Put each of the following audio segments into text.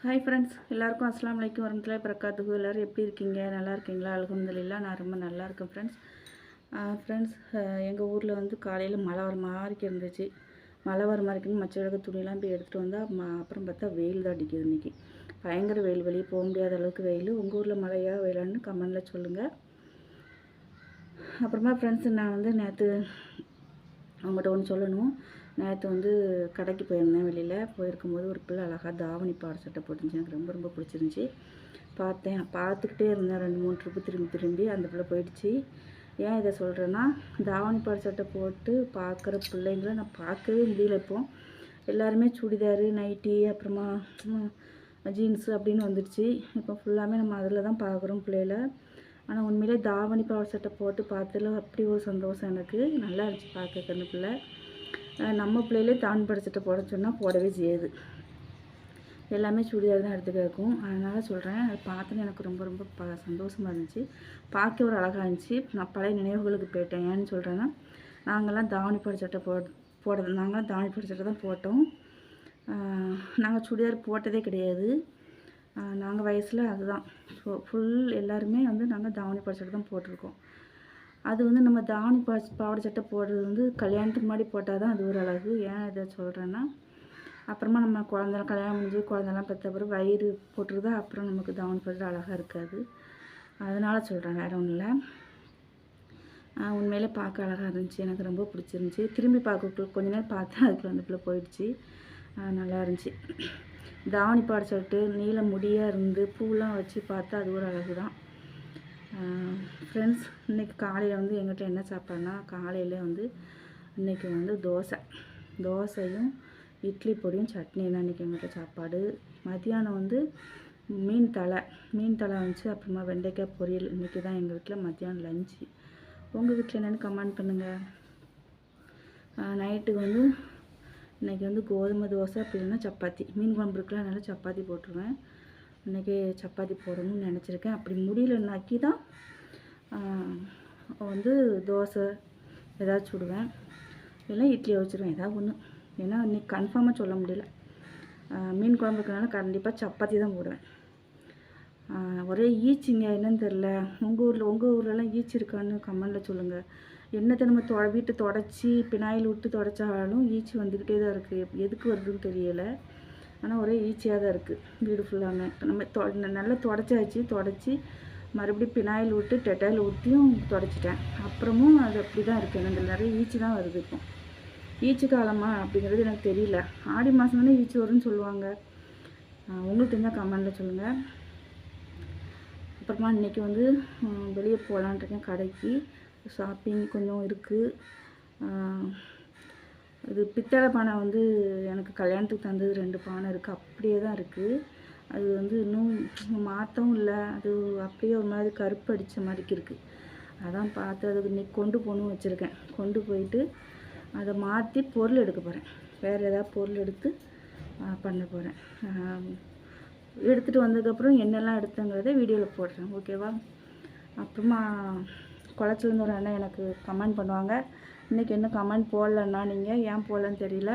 Hi friends எல்லாருக்கும் அஸ்லாம் வலைக்கும் வரமத்துல பிரக்காத்துக்கு எல்லோரும் எப்படி இருக்கீங்க? நல்லா இருக்கீங்களா? அலகம்துல்லா நான் ரொம்ப நல்லா இருக்கேன் ஃப்ரெண்ட்ஸ் ஃப்ரெண்ட்ஸ் எங்கள் ஊரில் வந்து காலையில் மழை வர மாதிரிக்கு இருந்துச்சு. மழை வர மாதிரிக்குன்னு மச்சழக துணியெல்லாம் போய் எடுத்துகிட்டு வந்தால் அப்புறம் பார்த்தா வெயில் தான் அடிக்குது இன்றைக்கி பயங்கர வெயில் வெளியே போக முடியாத அளவுக்கு வெயில். உங்கள் ஊரில் மழையா வெயிலான்னு கமெண்டில் சொல்லுங்கள் அப்புறமா ஃப்ரெண்ட்ஸ் நான் வந்து நேற்று அவங்ககிட்ட ஒன்று சொல்லணும். நேற்று வந்து கடைக்கு போயிருந்தேன் வெளியில். போயிருக்கும்போது ஒரு பிள்ளை அழகாக தாவணி பாட சட்டை போட்டுருந்துச்சு. எனக்கு ரொம்ப ரொம்ப பிடிச்சிருந்துச்சி. பார்த்தேன். பார்த்துக்கிட்டே இருந்தேன். ரெண்டு மூணு ட்ரிப்பு திரும்பி திரும்பி அந்த பிள்ளை போயிடுச்சு. ஏன் இதை சொல்கிறேன்னா தாவணி பாட சட்டை போட்டு பார்க்குற பிள்ளைங்கள நான் பார்க்கவே முடியல இப்போ. எல்லாருமே சுடிதாரு நைட்டி அப்புறமா ஜீன்ஸு அப்படின்னு வந்துடுச்சு. இப்போ ஃபுல்லாமே நம்ம அதில் தான் பார்க்குறோம் பிள்ளைகளை ஆனால் உண்மையிலே தாவணி பாவாடை சட்டை போட்டு பார்த்ததுல அப்படி ஒரு சந்தோஷம் எனக்கு. நல்லா இருந்துச்சு பார்க்க அந்த பிள்ளை. நம்ம பிள்ளையிலே தான் படிச்சுட்டு சட்டை போட சொன்னால் போடவே செய்யுது. எல்லாமே சுடிதார் தான் எடுத்து கேட்கும் அதனால் சொல்கிறேன் அதை பார்த்தோன்னே எனக்கு ரொம்ப ரொம்ப ப சந்தோஷமாக இருந்துச்சு. பார்க்க ஒரு அழகாக இருந்துச்சு. நான் பழைய நினைவுகளுக்கு போயிட்டேன். ஏன்னு சொல்கிறேன்னா நாங்கள்லாம் தாவணி படிச்சட்டை சட்டை போ போட நாங்களாம் தாவணி படிச்சட்டை சட்டை தான் போட்டோம். நாங்கள் சுடிதார் போட்டதே கிடையாது. நாங்கள் வயசில் அதுதான். ஃபுல் எல்லாருமே வந்து நாங்கள் தாவணி படிச்சட்டை சட்டை தான் போட்டிருக்கோம். அது வந்து நம்ம தாவணி பா பாவாடை சட்டை போடுறது வந்து கல்யாணத்துக்கு முன்னாடி போட்டால் தான் அது ஒரு அழகு. ஏன் இதை சொல்கிறேன்னா அப்புறமா நம்ம குழந்தெல்லாம் கல்யாணம் முடிஞ்சு குழந்தெல்லாம் பெற்ற பிறகு வயிறு போட்டுருதா அப்புறம் நமக்கு தாவணி போடுறது அழகாக இருக்காது. அதனால் சொல்கிறேன் வேறு ஒன்றும் இல்லை. உண்மையிலே பார்க்க அழகாக இருந்துச்சு. எனக்கு ரொம்ப பிடிச்சிருந்துச்சி. திரும்பி பார்க்க கொஞ்ச நேரம் பார்த்தேன் அதுக்குள்ள அந்த பிள்ளை போயிடுச்சு. நல்லா இருந்துச்சு. தாவணி பாட சொல்லிட்டு நீளம் முடியாக இருந்து பூலாம் வச்சு பார்த்தா அது ஒரு அழகு தான் ஃப்ரெண்ட்ஸ் இன்றைக்கி காலையில் வந்து எங்கிட்ட என்ன சாப்பாடுனா காலையில் வந்து இன்றைக்கி வந்து தோசை. தோசையும் இட்லி பொடியும் சட்னி தான் இன்றைக்கி எங்கிட்ட சாப்பாடு. மத்தியானம் வந்து மீன் தலை மீன் தலை வந்துச்சு அப்புறமா வெண்டைக்காய் பொரியல். இன்றைக்கி தான் எங்கள் வீட்டில் மத்தியானம் லஞ்சு உங்கள் வீட்டில் என்னென்னு கமெண்ட் பண்ணுங்கள் நைட்டுக்கு வந்து இன்றைக்கி வந்து கோதுமை தோசை அப்படி இல்லைன்னா சப்பாத்தி. மீன் குழம்பு இருக்குல்ல அதனால் சப்பாத்தி போட்டுருவேன். இன்றைக்கி சப்பாத்தி போடணும்னு நினச்சிருக்கேன். அப்படி முடியலனாக்கி தான் வந்து தோசை ஏதாச்சும் சுடுவேன். இல்லைன்னா இட்லியை வச்சுருவேன் ஏதாவது ஒன்று ஏன்னா இன்னைக்கு கன்ஃபார்மாக சொல்ல முடியல. மீன் குழம்பு கண்டிப்பாக சப்பாத்தி தான் போடுவேன். ஒரே ஈச்சிங்க என்னன்னு தெரில உங்கள் ஊரில் உங்கள் ஊர்லலாம் ஈச்சி இருக்கான்னு கமெண்டில் சொல்லுங்கள் என்னத்தை நம்ம தொ வீட்டு தொடச்சி பினாயில் விட்டு தொடச்சாலும் ஈச்சி வந்துக்கிட்டே தான் இருக்குது எதுக்கு வருதுன்னு தெரியலை. ஆனால் ஒரே ஈச்சியாக தான் இருக்குது வீடு ஃபுல்லாமே நம்ம தொ நல்லா தொடச்சாச்சு. தொடச்சி மறுபடியும் பினாயில் விட்டு டெட்டாயில் ஊற்றியும் தொடச்சிட்டேன். அப்புறமும் அது அப்படி தான் இருக்குது எனக்கு நிறைய ஈச்சி தான் வருது இப்போ. ஈச்சு காலமா அப்படிங்கிறது எனக்கு தெரியல. ஆடி மாதம் தானே ஈச்சி வரும்னு சொல்லுவாங்க. உங்களுக்கு தெரிஞ்சால் கமெண்டில் சொல்லுங்கள் அப்புறமா இன்றைக்கி வந்து வெளியே போகலான் கடைக்கு. ஷாப்பிங் கொஞ்சம் இருக்குது இது பித்தளை பானை வந்து எனக்கு கல்யாணத்துக்கு தந்தது ரெண்டு பானை இருக்குது அப்படியே தான் இருக்குது அது வந்து இன்னும் மாற்றவும் இல்லை. அது அப்படியே ஒரு மாதிரி கருப்பு அடித்த மாதிரிக்கு இருக்குது அதான் பார்த்து அதுக்கு இன்னைக்கு கொண்டு போகணும் வச்சுருக்கேன். கொண்டு போயிட்டு அதை மாற்றி பொருள் எடுக்க போகிறேன் வேறு ஏதாவது பொருள் எடுத்து பண்ண போகிறேன் எடுத்துகிட்டு வந்ததுக்கப்புறம் என்னெல்லாம் எடுத்தங்கிறத வீடியோவில் போடுறேன். ஓகேவா அப்புறமா குளச்சிலேருந்து ஒரு அண்ணன் எனக்கு கமெண்ட் பண்ணுவாங்க. இன்றைக்கி இன்னும் கமெண்ட் போடலன்னா நீங்கள் ஏன் போடலன்னு தெரியல.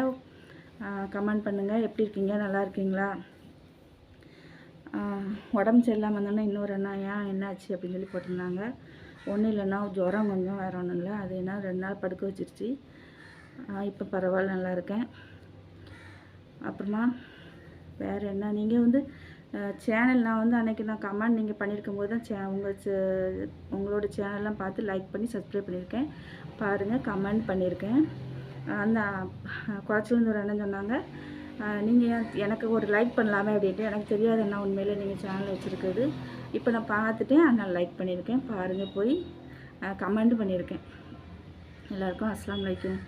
கமெண்ட் பண்ணுங்கள் எப்படி இருக்கீங்க? நல்லா இருக்கீங்களா? உடம்பு சரியில்லாமல் இருந்தோன்னா இன்னொரு அண்ணா ஏன் என்னாச்சு அப்படின்னு சொல்லி போட்டிருந்தாங்க. ஒன்றும் இல்லைன்னா ஜுரம் கொஞ்சம் வேறு ஒன்றும் இல்லை. அது என்ன ரெண்டு நாள் படுக்க வச்சிருச்சு. இப்போ பரவாயில்ல நல்லா இருக்கேன். அப்புறமா வேறு என்ன? நீங்கள் வந்து சேனல் நான் வந்து அன்றைக்கி நான் கமெண்ட் நீங்கள் பண்ணியிருக்கும் போது தான் சே உங்கள் சே- உங்களோட சேனல்லாம் பார்த்து லைக் பண்ணி சப்ஸ்கிரைப் பண்ணியிருக்கேன். பாருங்கள் கமெண்ட் பண்ணியிருக்கேன் அந்த குளச்சிலேருந்து ஒரு அண்ணன் சொன்னாங்க நீங்கள் எனக்கு ஒரு லைக் பண்ணலாமே? அப்படின்ட்டு. எனக்கு தெரியாது என்ன உண்மையிலே நீங்கள் சேனல் வச்சுருக்குது இப்போ நான் பார்த்துட்டேன் அதனால் லைக் பண்ணியிருக்கேன். பாருங்கள் போய் கமெண்ட் பண்ணியிருக்கேன். எல்லாருக்கும் அஸ்லாம் வலைக்கும்